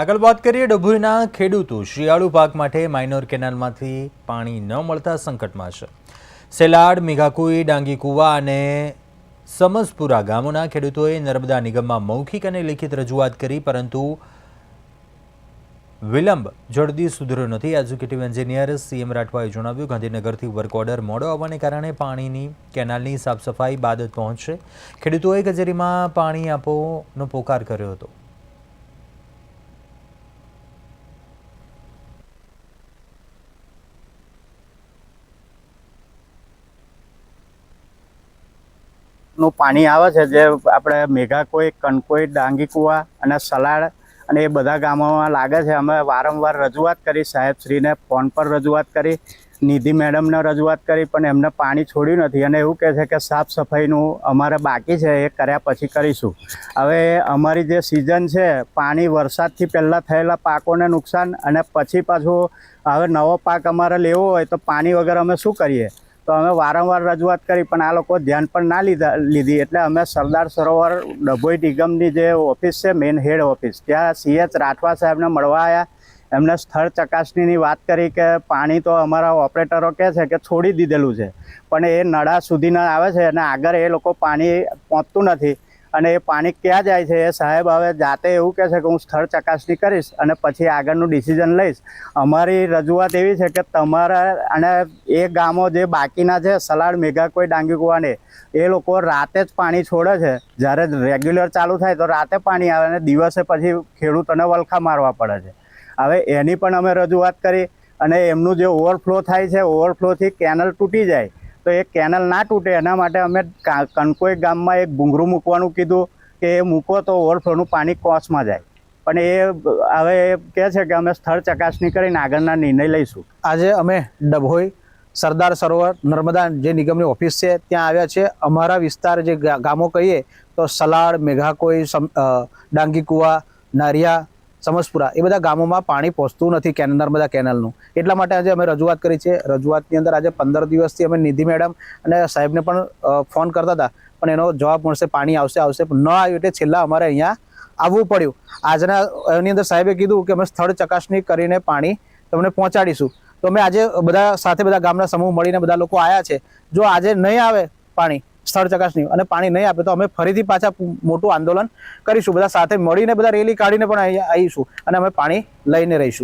આગળ વાત કરીએ ડભોઈના ખેડૂતો શિયાળુ પાક માટે માઇનોર કેનાલમાંથી પાણી ન મળતા સંકટમાં છે. સેલાડ, મેઘાકુઈ, ડાંગીકુવા અને સમસપુરા ગામોના ખેડૂતોએ નર્મદા નિગમમાં મૌખિક અને લેખિત રજૂઆત કરી, પરંતુ વિલંબ જલ્દી સુધર્યો નથી. એક્ઝિક્યુટિવ એન્જિનિયર સીએમ રાઠવાએ જણાવ્યું, ગાંધીનગરથી વર્ક ઓર્ડર મોડો આવવાને કારણે પાણીની કેનાલની સાફસફાઈ બાદ પહોંચશે. ખેડૂતોએ કચેરીમાં પાણી આપોનો પોકાર કર્યો હતો. નું પાણી આવે છે, જે આપણે મેઘાકોઈ કનકોઈ ડાંગી કુવા અને સલાડ અને એ બધા ગામોમાં લાગે છે. અમે વારંવાર રજૂઆત કરી સાહેબશ્રીને ફોન પર રજૂઆત કરી, નિધિ મેડમને રજૂઆત કરી, પણ એમને પાણી છોડ્યું નથી. અને એવું કહે છે કે સાફ સફાઈનું અમારે બાકી છે, એ કર્યા પછી કરીશું. હવે અમારી જે સિઝન છે, પાણી વરસાદથી પહેલાં થયેલા પાકોને નુકસાન અને પછી પાછું હવે નવો પાક અમારે લેવો હોય તો પાણી વગર અમે શું કરીએ? તો અમે વારંવાર રજૂઆત કરી, પણ આ લોકો ધ્યાન પણ ના લીધા, લીધી. એટલે અમે સરદાર સરોવર ડભોઈ નિગમની જે ઓફિસ છે, મેઇન હેડ ઓફિસ, ત્યાં સીએચ રાઠવા સાહેબને મળવા આવ્યા એમને સ્થળ ચકાસણીની વાત કરી કે પાણી તો અમારા ઓપરેટરો કહે છે કે છોડી દીધેલું છે, પણ એ નળા સુધીના આવે છે અને આગળ એ લોકો પાણી પહોંચતું નથી. અને એ પાણી ક્યાં જાય છે એ સાહેબ હવે જાતે એવું કહે છે કે હું સ્થળ ચકાસણી કરીશ અને પછી આગળનું ડિસિઝન લઈશ. અમારી રજૂઆત એવી છે કે તમારા અને એ ગામો જે બાકીના છે, સલાડ, મેઘા, કોઈ, ડાંગી, કુવાને, એ લોકો રાતે જ પાણી છોડે છે. જ્યારે રેગ્યુલર ચાલુ થાય તો રાતે પાણી આવે અને દિવસે પછી ખેડૂતોને વલખા મારવા પડે છે. હવે એની પણ અમે રજૂઆત કરી અને એમનું જે ઓવરફ્લો થાય છે ઓવરફ્લોથી કેનલ તૂટી જાય. તો એ કેનલ ના તૂટે. એના માટે અમે કનકોઈ ગામમાં એક ભૂંગરું મૂકવાનું કીધું કે એ મૂકો તો ઓવરફ્લોનું પાણી કોસમાં જાય. પણ એ હવે કહે છે કે અમે સ્થળ ચકાસણી કરીને આગળના નિર્ણય લઈશું. આજે અમે ડભોઈ સરદાર સરોવર નર્મદા જે નિગમની ઓફિસ છે, ત્યાં આવ્યા છે. અમારા વિસ્તાર જે ગામો કહીએ તો સલાડ, મેઘાકોઈ ડાંગી કુવા નારિયા સમસપુરા, એ બધા ગામોમાં પાણી પહોંચતું નથી કેન નર્મદા કેનાલનું. એટલા માટે આજે અમે રજૂઆત કરી છે. રજૂઆતની અંદર આજે પંદર દિવસથી અમે નિધિ મેડમ અને સાહેબને પણ ફોન કરતા હતા. પણ એનો જવાબ મળશે, પાણી આવશે આવશે. ન આવ્યું એટલે છેલ્લા અમારે અહીંયા આવવું પડ્યું. આજના, એની અંદર સાહેબે કીધું કે અમે સ્થળ ચકાસણી કરીને પાણી તમને પહોંચાડીશું. તો અમે આજે બધા સાથે બધા ગામના સમૂહ મળીને બધા લોકો આવ્યા છે. જો આજે નહીં આવે પાણી સ્થળ ચકાસણી અને પાણી નહીં આપે તો અમે ફરીથી પાછા મોટું આંદોલન કરીશું. બધા સાથે મળીને બધા રેલી કાઢીને પણ અહીંયા આવીશું અને અમે પાણી લઈને રહીશું.